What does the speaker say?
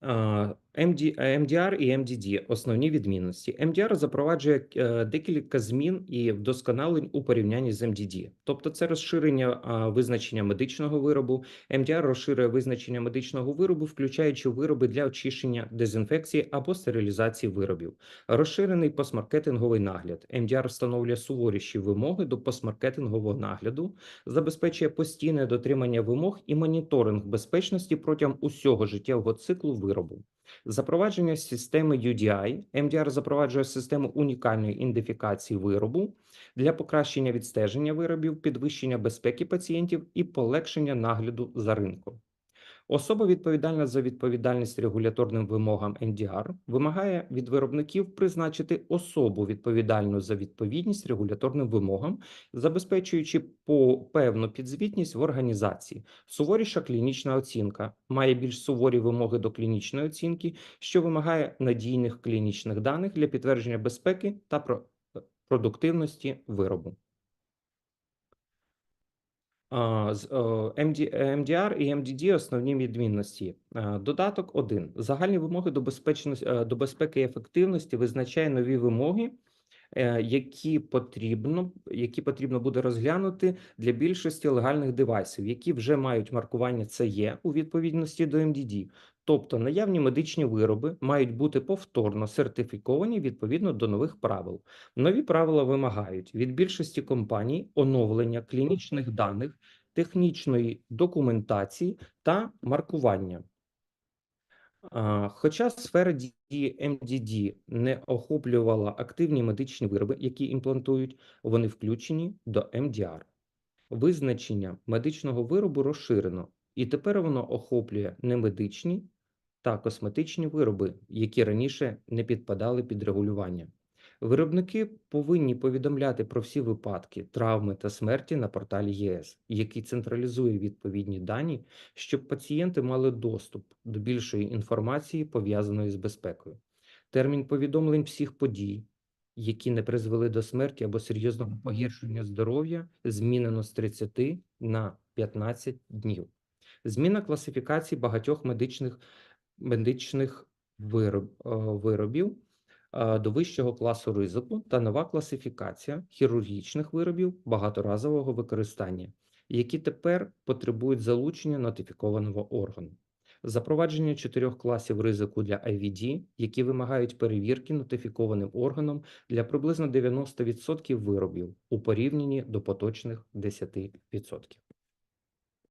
嗯 MDR і MDD – основні відмінності. MDR запроваджує е, декілька змін і вдосконалень у порівнянні з MDD. Тобто це розширення визначення медичного виробу. MDR розширює визначення медичного виробу, включаючи вироби для очищення, дезінфекції або стерилізації виробів. Розширений постмаркетинговий нагляд. MDR встановлює суворіші вимоги до постмаркетингового нагляду, забезпечує постійне дотримання вимог і моніторинг безпечності протягом усього життєвого циклу виробу. Запровадження системи UDI. MDR запроваджує систему унікальної ідентифікації виробу для покращення відстеження виробів, підвищення безпеки пацієнтів і полегшення нагляду за ринком. Особа відповідальна за відповідальність регуляторним вимогам NDR вимагає від виробників призначити особу відповідальну за відповідність регуляторним вимогам, забезпечуючи по певну підзвітність в організації. Суворіша клінічна оцінка має більш суворі вимоги до клінічної оцінки, що вимагає надійних клінічних даних для підтвердження безпеки та про- продуктивності виробу. Е, MDR і MDD – основні відмінності. Додаток 1. Загальні вимоги до, безпечності, е, до безпеки і ефективності визначає нові вимоги, які потрібно, які потрібно буде розглянути для більшості легальних девайсів, які вже мають маркування CE у відповідності до MDD. Тобто наявні медичні вироби мають бути повторно сертифіковані відповідно до нових правил. Нові правила вимагають від більшості компаній оновлення клінічних даних, технічної документації та маркування. Хоча сфера дії МДД не охоплювала активні медичні вироби, які імплантують, вони включені до МДР. Визначення медичного виробу розширено, і тепер воно охоплює немедичні та косметичні вироби, які раніше не підпадали під регулювання. Виробники повинні повідомляти про всі випадки травми та смерті на порталі ЄС, який централізує відповідні дані, щоб пацієнти мали доступ до більшої інформації, пов'язаної з безпекою. Термін повідомлень всіх подій, які не призвели до смерті або серйозного погіршення здоров'я, змінено з 30 на 15 днів. Зміна класифікації багатьох медичних, медичних вироб, е, виробів до вищого класу ризику та нова класифікація хірургічних виробів багаторазового використання, які тепер потребують залучення нотифікованого органу. Запровадження чотирьох класів ризику для IVD, які вимагають перевірки нотифікованим органом для приблизно 90% виробів у порівнянні до поточних 10%.